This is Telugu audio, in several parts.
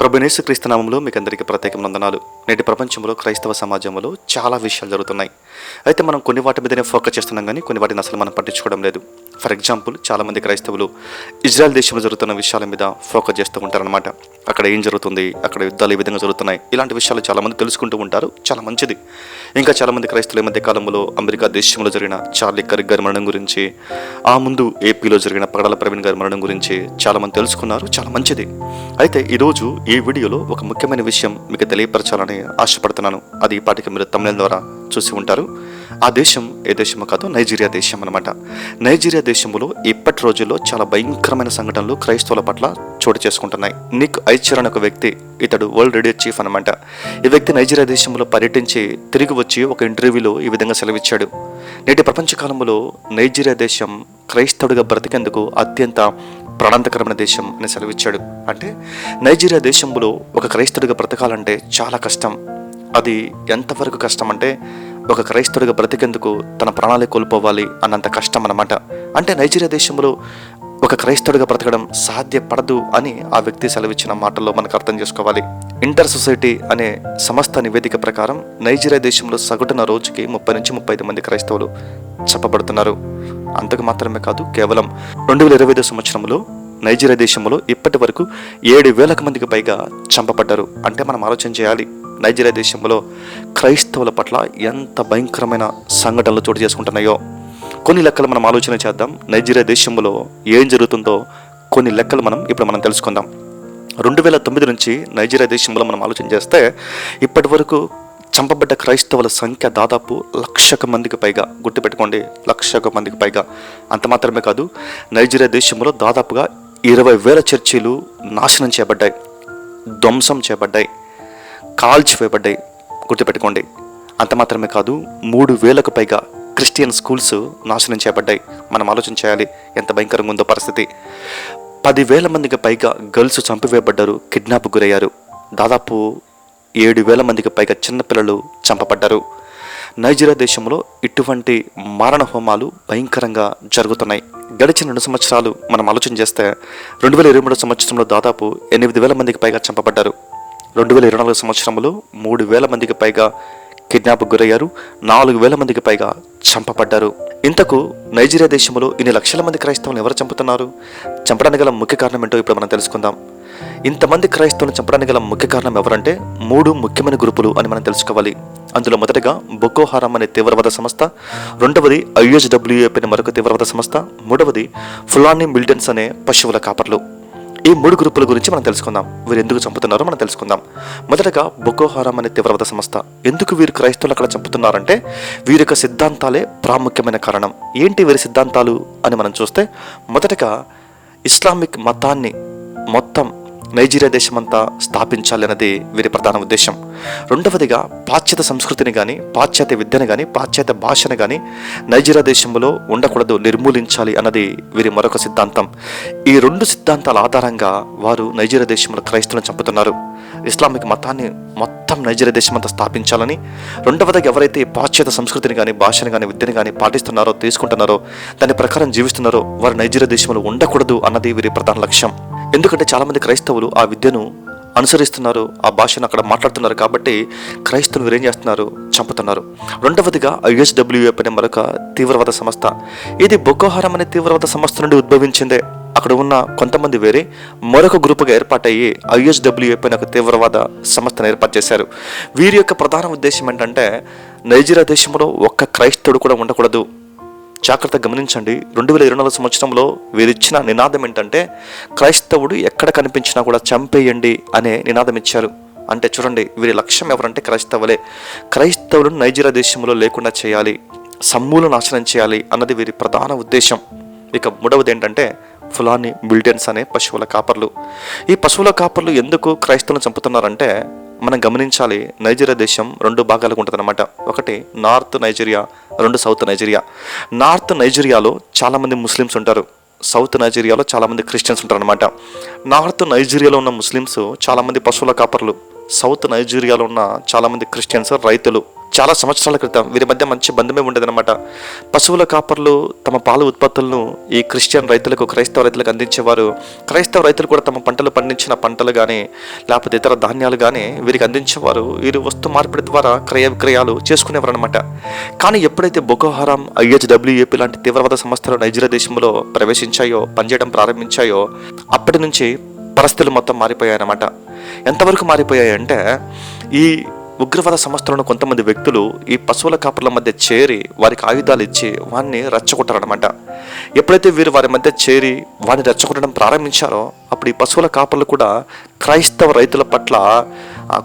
ప్రభునేసు క్రీస్తునామంలో మీకు అందరికీ ప్రత్యేక వందనాలు. నేటి ప్రపంచంలో క్రైస్తవ సమాజంలో చాలా విషయాలు జరుగుతున్నాయి. అయితే మనం కొన్ని వాటి మీదనే ఫోకస్ చేస్తున్నాం కానీ కొన్ని వాటిని అసలు మనం పట్టించుకోవడం లేదు. ఫర్ ఎగ్జాంపుల్ చాలామంది క్రైస్తవులు ఇజ్రాయెల్ దేశంలో జరుగుతున్న విషయాల మీద ఫోకస్ చేస్తూ ఉంటారనమాట అక్కడ ఏం జరుగుతుంది? అక్కడ యుద్ధాలు ఏ విధంగా జరుగుతున్నాయి? ఇలాంటి విషయాలు చాలామంది తెలుసుకుంటూ ఉంటారు. చాలా మంచిది. ఇంకా చాలామంది క్రైస్తవులు ఈ మధ్య కాలంలో అమెరికా దేశంలో జరిగిన చార్లీ కరిక్ గారి మరణం గురించి ఆ ముందు ఏపీలో జరిగిన పగడాల ప్రవీణ్ గారి మరణం గురించి చాలామంది తెలుసుకున్నారు. చాలా మంచిది. అయితే ఈరోజు ఈ వీడియోలో ఒక ముఖ్యమైన విషయం మీకు తెలియపరచాలని ఆశపడుతున్నాను. అది ఈ పాటికి మీరు తమిళం ద్వారా చూసి ఉంటారు. ఆ దేశం ఏ దేశమో కాదు నైజీరియా దేశం అనమాట నైజీరియా దేశంలో ఇప్పటి రోజుల్లో చాలా భయంకరమైన సంఘటనలు క్రైస్తవుల పట్ల చోటు చేసుకుంటున్నాయి. నిక్ ఐచర్ అనే ఒక వ్యక్తి ఇతడు వరల్డ్ రేడియో చీఫ్ అనమాట ఈ వ్యక్తి నైజీరియా దేశంలో పర్యటించి తిరిగి వచ్చి ఒక ఇంటర్వ్యూలో ఈ విధంగా సెలవిచ్చాడు. నేటి ప్రపంచ కాలంలో నైజీరియా దేశం క్రైస్తవుడిగా బ్రతికేందుకు అత్యంత ప్రాణాంతకరమైన దేశం అని సెలవిచ్చాడు. అంటే నైజీరియా దేశంలో ఒక క్రైస్తవుడిగా బ్రతకాలంటే చాలా కష్టం. అది ఎంతవరకు కష్టం అంటే ఒక క్రైస్తవుడిగా బ్రతికేందుకు తన ప్రాణాలే కోల్పోవాలి అన్నంత కష్టం అన్నమాట. అంటే నైజీరియా దేశంలో ఒక క్రైస్తవుడిగా బ్రతకడం సాధ్యపడదు అని ఆ వ్యక్తి సెలవిచ్చిన మాటల్లో మనకు అర్థం చేసుకోవాలి. ఇంటర్ సొసైటీ అనే సంస్థ నివేదిక ప్రకారం నైజీరియా దేశంలో సగటున రోజుకి ముప్పై నుంచి ముప్పై ఐదు మంది క్రైస్తవులు చెప్పబడుతున్నారు అంతకు మాత్రమే కాదు కేవలం రెండు వేల ఇరవై ఐదు సంవత్సరంలో నైజీరియా దేశంలో ఇప్పటి వరకు ఏడు వేలకు మందికి పైగా చంపబడ్డారు. అంటే మనం ఆలోచన చేయాలి నైజీరియా దేశంలో క్రైస్తవుల పట్ల ఎంత భయంకరమైన సంఘటనలు చోటు చేసుకుంటున్నాయో కొన్ని లెక్కలు మనం ఆలోచన చేద్దాం. నైజీరియా దేశంలో ఏం జరుగుతుందో కొన్ని లెక్కలు మనం ఇప్పుడు మనం తెలుసుకుందాం. రెండు వేల తొమ్మిది నుంచి నైజీరియా దేశంలో మనం ఆలోచన చేస్తే ఇప్పటి వరకు చంపబడ్డ క్రైస్తవుల సంఖ్య దాదాపు లక్షకు మందికి పైగా గుర్తుపెట్టుకోండి లక్షకు మందికి పైగా. అంత మాత్రమే కాదు నైజీరియా దేశంలో దాదాపుగా ఇరవై వేల చర్చీలు నాశనం చేయబడ్డాయి ధ్వంసం చేయబడ్డాయి. కాల్చివేయబడ్డాయి. గుర్తుపెట్టుకోండి. అంత మాత్రమే కాదు మూడు వేలకు పైగా క్రిస్టియన్ స్కూల్స్ నాశనం చేయబడ్డాయి. మనం ఆలోచన చేయాలి ఎంత భయంకరంగా ఉందో పరిస్థితి. పదివేల మందికి పైగా గర్ల్స్ చంపివేయబడ్డారు కిడ్నాప్ గురయ్యారు. దాదాపు ఏడు వేల మందికి పైగా చిన్నపిల్లలు చంపబడ్డారు. నైజీరియా దేశంలో ఇటువంటి మారణ హోమాలు భయంకరంగా జరుగుతున్నాయి. గడిచిన రెండు సంవత్సరాలు మనం ఆలోచన చేస్తే రెండు వేల ఇరవై మూడు సంవత్సరంలో దాదాపు ఎనిమిది వేల మందికి పైగా చంపబడ్డారు. రెండు వేల ఇరవై నాలుగు సంవత్సరంలో మూడు వేల మందికి పైగా కిడ్నాప్ గురయ్యారు. నాలుగు వేల మందికి పైగా చంపబడ్డారు. ఇంతకు నైజీరియా దేశంలో ఇన్ని లక్షల మంది క్రైస్తవులను ఎవరు చంపుతున్నారు? చంపడానికి గల ముఖ్య కారణం ఏంటో ఇప్పుడు మనం తెలుసుకుందాం. ఇంతమంది క్రైస్తవులను చంపడానికి గల ముఖ్య కారణం ఎవరంటే మూడు ముఖ్యమైన గ్రూపులు అని మనం తెలుసుకోవాలి. అందులో మొదటగా బొకో అనే తీవ్రవాద సంస్థ రెండవది ఐఎస్డబ్ల్యూఏపీ అనే మరొక తీవ్రవాద సంస్థ మూడవది ఫులానీ మిల్టన్స్ అనే పశువుల కాపర్లు. ఈ మూడు గ్రూపుల గురించి మనం తెలుసుకుందాం. వీరు ఎందుకు చంపుతున్నారో మనం తెలుసుకుందాం. మొదటగా బొకోహారం అనే తీవ్రవాద సంస్థ. ఎందుకు వీరు క్రైస్తవులు అక్కడ చంపుతున్నారంటే వీరి యొక్క సిద్ధాంతాలే ప్రాముఖ్యమైన కారణం. ఏంటి వీరి సిద్ధాంతాలు అని మనం చూస్తే మొదటగా ఇస్లామిక్ మతాన్ని మొత్తం నైజీరియా దేశమంతా స్థాపించాలి అన్నది వీరి ప్రధాన ఉద్దేశం. రెండవదిగా పాశ్చాత్య సంస్కృతిని కానీ పాశ్చాత్య విద్యను కానీ పాశ్చాత్య భాషను కానీ నైజీరియా దేశంలో ఉండకూడదు నిర్మూలించాలి అన్నది వీరి మరొక సిద్ధాంతం. ఈ రెండు సిద్ధాంతాల ఆధారంగా వారు నైజీరియా దేశంలో క్రైస్తవులను చంపుతున్నారు. ఇస్లామిక్ మతాన్ని మొత్తం నైజీరియా దేశమంతా స్థాపించాలని రెండవదిగా ఎవరైతే పాశ్చాత్య సంస్కృతిని కానీ భాషను కానీ విద్యను కానీ పాటిస్తున్నారో తీసుకుంటున్నారో దాని ప్రకారం జీవిస్తున్నారో వారు నైజీరియా దేశంలో ఉండకూడదు అన్నది వీరి ప్రధాన లక్ష్యం. ఎందుకంటే చాలామంది క్రైస్తవులు ఆ విద్యను అనుసరిస్తున్నారు ఆ భాషను అక్కడ మాట్లాడుతున్నారు కాబట్టి క్రైస్తవులు వీరేం చేస్తున్నారు? చంపుతున్నారు. రెండవదిగా ఐఎస్డబ్ల్యూఎఫ్ అనే మరొక తీవ్రవాద సంస్థ. ఇది బొకోహారం అనే తీవ్రవాద సంస్థ నుండి ఉద్భవించిందే. అక్కడ ఉన్న కొంతమంది వేరే మరొక గ్రూపుగా ఏర్పాటయ్యి ఐఎస్డబ్ల్యూఎఫ్ అనే ఒక తీవ్రవాద సంస్థను ఏర్పాటు చేశారు. వీరి యొక్క ప్రధాన ఉద్దేశం ఏంటంటే నైజీరియా దేశంలో ఒక్క క్రైస్తవుడు కూడా ఉండకూడదు. జాగ్రత్త గమనించండి. రెండు వేల ఇరవై నాలుగు సంవత్సరంలో వీరిచ్చిన నినాదం ఏంటంటే క్రైస్తవుడు ఎక్కడ కనిపించినా కూడా చంపేయండి అనే నినాదం ఇచ్చారు. అంటే చూడండి వీరి లక్ష్యం ఎవరంటే క్రైస్తవులే. క్రైస్తవులను నైజీరియా దేశంలో లేకుండా చేయాలి సమ్మూల నాశనం చేయాలి అన్నది వీరి ప్రధాన ఉద్దేశం. ఇక మూడవది ఏంటంటే ఫులాని బిల్డెన్స్ అనే పశువుల కాపర్లు. ఈ పశువుల కాపర్లు ఎందుకు క్రైస్తవులను చంపుతున్నారంటే మనం గమనించాలి నైజీరియా దేశం రెండు భాగాలుగా ఉంటుందన్నమాట. ఒకటి నార్త్ నైజీరియా రెండు సౌత్ నైజీరియా. నార్త్ నైజీరియాలో చాలామంది ముస్లిమ్స్ ఉంటారు. సౌత్ నైజీరియాలో చాలామంది క్రిస్టియన్స్ ఉంటారు అనమాట నార్త్ నైజీరియాలో ఉన్న ముస్లిమ్స్ చాలామంది పశువుల కాపర్లు. సౌత్ నైజీరియాలో ఉన్న చాలామంది క్రిస్టియన్స్ రైతులు చాలా సంవత్సరాల క్రితం వీరి మధ్య మంచి బంధమే ఉండేదన్నమాట. పశువుల కాపర్లు తమ పాల ఉత్పత్తులను ఈ క్రిస్టియన్ రైతులకు క్రైస్తవ రైతులకు అందించేవారు. క్రైస్తవ రైతులు కూడా తమ పంటలు పండించిన పంటలు కానీ లేకపోతే ఇతర ధాన్యాలు కానీ వీరికి అందించేవారు. వీరు వస్తు మార్పిడి ద్వారా క్రయ విక్రయాలు చేసుకునేవారు అనమాట కానీ ఎప్పుడైతే బొకోహారం ఐహెచ్డబ్ల్యూఏపీ లాంటి తీవ్రవాద సంస్థలు నైజీరియా దేశంలో ప్రవేశించాయో పనిచేయడం ప్రారంభించాయో అప్పటి నుంచి పరిస్థితులు మొత్తం మారిపోయాయన్నమాట. ఎంతవరకు మారిపోయాయంటే ఈ ఉగ్రవాద సంస్థలను కొంతమంది వ్యక్తులు ఈ పశువుల కాపర్ల మధ్య చేరి వారికి ఆయుధాలు ఇచ్చి వారిని రెచ్చగొట్టారనమాట ఎప్పుడైతే వీరు వారి మధ్య చేరి వారిని రెచ్చగొట్టడం ప్రారంభించారో అప్పుడు ఈ పశువుల కాపర్లు కూడా క్రైస్తవ రైతుల పట్ల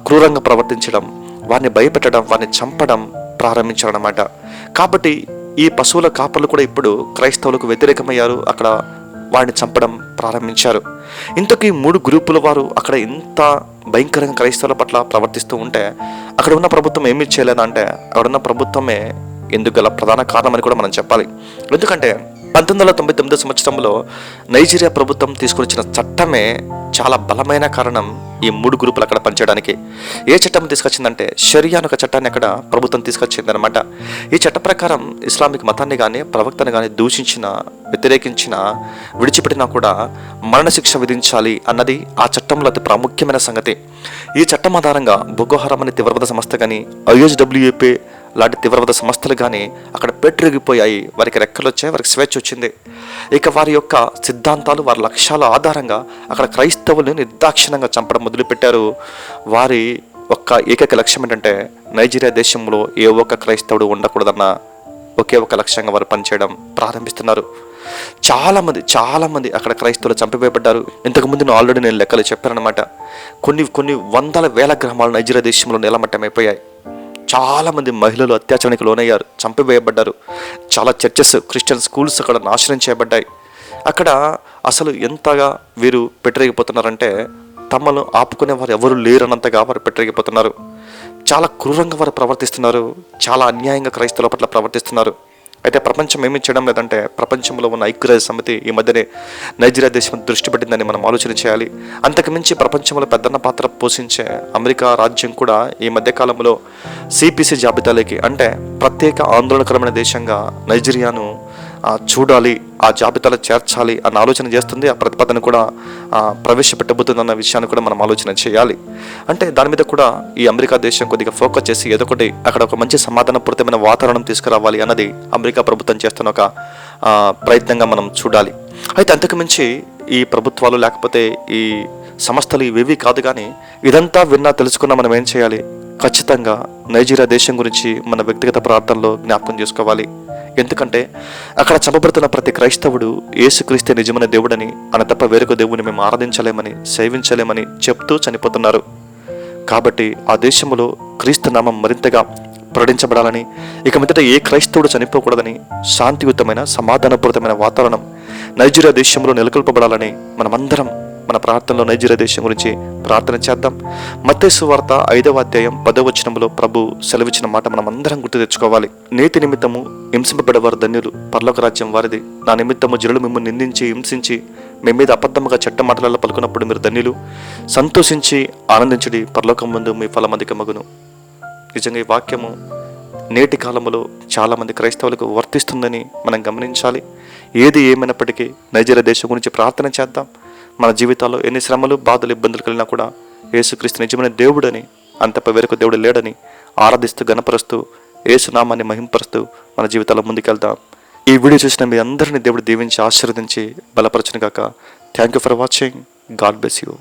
క్రూరంగా ప్రవర్తించడం వారిని భయపెట్టడం వారిని చంపడం ప్రారంభించారనమాట కాబట్టి ఈ పశువుల కాపర్లు కూడా ఇప్పుడు క్రైస్తవులకు వ్యతిరేకమయ్యారు. అక్కడ వాడిని చంపడం ప్రారంభించారు. ఇంతకీ మూడు గ్రూపుల వారు అక్కడ ఇంత భయంకరంగా క్రైస్తవుల పట్ల ప్రవర్తిస్తూ ఉంటే అక్కడ ఉన్న ప్రభుత్వం ఏమీ చేయలేదంటే అక్కడ ఉన్న ప్రభుత్వమే ఎందుకు గల ప్రధాన కారణం అని కూడా మనం చెప్పాలి. ఎందుకంటే పంతొమ్మిది వందల తొంభై తొమ్మిదో సంవత్సరంలో నైజీరియా ప్రభుత్వం తీసుకొచ్చిన చట్టమే చాలా బలమైన కారణం ఈ మూడు గ్రూపులు అక్కడ పనిచేయడానికి. ఏ చట్టం తీసుకొచ్చిందంటే షరియా అనే ఒక చట్టాన్ని అక్కడ ప్రభుత్వం తీసుకొచ్చింది అనమాట ఈ చట్ట ప్రకారం ఇస్లామిక్ మతాన్ని కానీ ప్రవక్తను కానీ దూషించిన వ్యతిరేకించిన విడిచిపెట్టినా కూడా మరణశిక్ష విధించాలి అన్నది ఆ చట్టంలో అతి ప్రాముఖ్యమైన సంగతి. ఈ చట్టం ఆధారంగా బొగోహరం అనే తీవ్రవాద సంస్థ కానీ ఐఎస్డబ్ల్యూఏపీ లాంటి తీవ్రవాద సంస్థలు కానీ అక్కడ పెట్టిరిగిపోయాయి వారికి రెక్కలు వచ్చాయి వారికి స్వేచ్ఛ వచ్చింది. ఇక వారి యొక్క సిద్ధాంతాలు వారి లక్ష్యాల ఆధారంగా అక్కడ క్రైస్తవుల్ని నిర్దాక్షిణంగా చంపడం మొదలుపెట్టారు. వారి ఒక్క ఏకైక లక్ష్యం ఏంటంటే నైజీరియా దేశంలో ఏ ఒక్క క్రైస్తవుడు ఉండకూడదన్న ఒకే ఒక లక్ష్యంగా వారు పనిచేయడం ప్రారంభిస్తున్నారు. చాలామంది చాలామంది అక్కడ క్రైస్తవులు చంపివేయబడ్డారు. ఇంతకుముందు నేను ఆల్రెడీ నేను లెక్కలు చెప్పానమాట కొన్ని కొన్ని వందల వేల గ్రామాలు నైజీరియా దేశంలో నేలమట్టమైపోయాయి. చాలామంది మహిళలు అత్యాచారానికి లోనయ్యారు చంపివేయబడ్డారు. చాలా చర్చెస్ క్రిస్టియన్ స్కూల్స్ అక్కడ నాశనం చేయబడ్డాయి. అక్కడ అసలు ఎంతగా వీరు పెట్టరిగిపోతున్నారంటే తమను ఆపుకునే వారు ఎవరు లేరన్నంతగా వారు పెట్టరిగిపోతున్నారు చాలా క్రూరంగా వారు ప్రవర్తిస్తున్నారు. చాలా అన్యాయంగా క్రైస్తవుల పట్ల ప్రవర్తిస్తున్నారు. అయితే ప్రపంచం ఏమి చేయడం లేదంటే ప్రపంచంలో ఉన్న ఐక్యరాజ్య సమితి ఈ మధ్యనే నైజీరియా దేశం దృష్టి పెట్టిందని మనం ఆలోచన చేయాలి. అంతకుమించి ప్రపంచంలో పెద్దన్న పాత్ర పోషించే అమెరికా రాజ్యం కూడా ఈ మధ్యకాలంలో సిపిసి జాబితాలోకి అంటే ప్రత్యేక ఆందోళనకరమైన దేశంగా నైజీరియాను చూడాలి ఆ జాబితాలో చేర్చాలి అన్న ఆలోచన చేస్తుంది. ఆ ప్రతిపాదన కూడా ప్రవేశపెట్టబోతుంది అన్న విషయాన్ని కూడా మనం ఆలోచన చేయాలి. అంటే దాని మీద కూడా ఈ అమెరికా దేశం కొద్దిగా ఫోకస్ చేసి ఏదో ఒకటి అక్కడ ఒక మంచి సమాధానపూరితమైన వాతావరణం తీసుకురావాలి అన్నది అమెరికా ప్రభుత్వం చేస్తున్న ఒక ప్రయత్నంగా మనం చూడాలి. అయితే అంతకుమించి ఈ ప్రభుత్వాలు లేకపోతే ఈ సంస్థలు ఇవేవి కాదు కానీ ఇదంతా విన్నా తెలుసుకున్నా మనం ఏం చేయాలి? ఖచ్చితంగా నైజీరియా దేశం గురించి మన వ్యక్తిగత ప్రార్థనలో జ్ఞాపకం చేసుకోవాలి. ఎందుకంటే అక్కడ చంపబడుతున్న ప్రతి క్రైస్తవుడు ఏసుక్రీస్తే నిజమైన దేవుడని అన తప్ప వేరొక దేవుని మేము ఆరాధించలేమని సేవించలేమని చెప్తూ చనిపోతున్నారు. కాబట్టి ఆ దేశంలో క్రీస్తు నామం మరింతగా ప్రకటించబడాలని ఇక మీదట ఏ క్రైస్తవుడు చనిపోకూడదని శాంతియుతమైన సమాధానపూరితమైన వాతావరణం నైజీరియా దేశంలో నెలకొల్పబడాలని మనమందరం మన ప్రార్థనలో నైజీరియా దేశం గురించి ప్రార్థన చేద్దాం. మత్తేసు వార్త ఐదవ అధ్యాయం పదవ వచనంలో ప్రభు సెలవిచ్చిన మాట మనం అందరం గుర్తు తెచ్చుకోవాలి. నీతి నిమిత్తము హింసింపబడేవారు ధన్యులు పర్లోక రాజ్యం వారిది. నా నిమిత్తము జనులు మిమ్మల్ని నిందించి హింసించి మీ మీద అబద్ధముగా చెట్ట మాటలలో పలుకున్నప్పుడు మీరు ధన్యులు. సంతోషించి ఆనందించుడి పరలోకం ముందు మీ ఫలమందికి మగును నిజంగా ఈ వాక్యము నేటి కాలంలో చాలామంది క్రైస్తవులకు వర్తిస్తుందని మనం గమనించాలి. ఏది ఏమైనప్పటికీ నైజీరియా దేశం గురించి ప్రార్థన చేద్దాం. మన జీవితాల్లో ఎన్ని శ్రమలు బాధలు ఇబ్బందులు కలిగినా కూడా యేసుక్రీస్తు నిజమైన దేవుడని అంతపై వేరొక దేవుడు లేడని ఆరాధిస్తూ గణపరుస్తూ యేసునామాన్ని మహింపరుస్తూ మన జీవితాల్లో ముందుకెళ్దాం. ఈ వీడియో చూసిన మీ అందరిని దేవుడు దీవించి ఆశీర్వదించి బలపరచును గాక. Thank you for watching God bless you